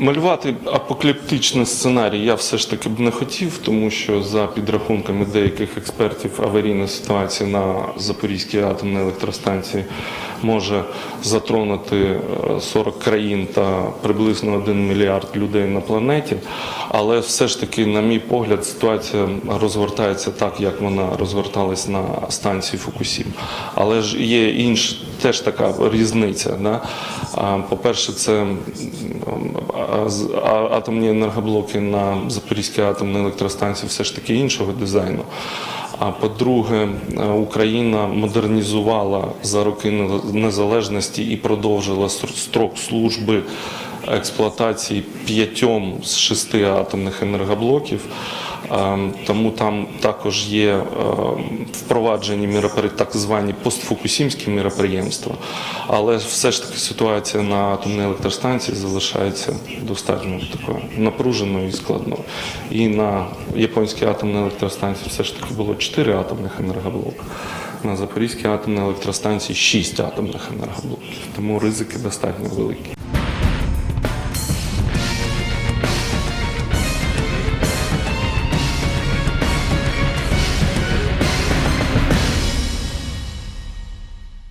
Малювати апокаліптичний сценарій я все ж таки б не хотів, тому що за підрахунками деяких експертів аварійна ситуація на Запорізькій атомній електростанції може затронути е, 40 країн та приблизно 1 мільярд людей на планеті. Але все ж таки, на мій погляд, ситуація розгортається так, як вона розгорталась на станції Фукусім. Але ж є інша теж така різниця. Да? По-перше, це атомні енергоблоки на Запорізькій атомній електростанції все ж таки іншого дизайну. А по-друге, е, Україна модернізувала за роки незалежності і продовжила строк служби експлуатації п'ятьом з шести атомних енергоблоків. Ем, Тому там також є ем, впроваджені міропри- так звані постфукусімські міроприємства. Але все ж таки ситуація на атомній електростанції залишається достатньо такою напруженою і складною. І на японській атомній електростанції все ж таки було 4 атомних енергоблоки. На Запорізькій атомній електростанції 6 атомних енергоблоків. Тому ризики достатньо великі.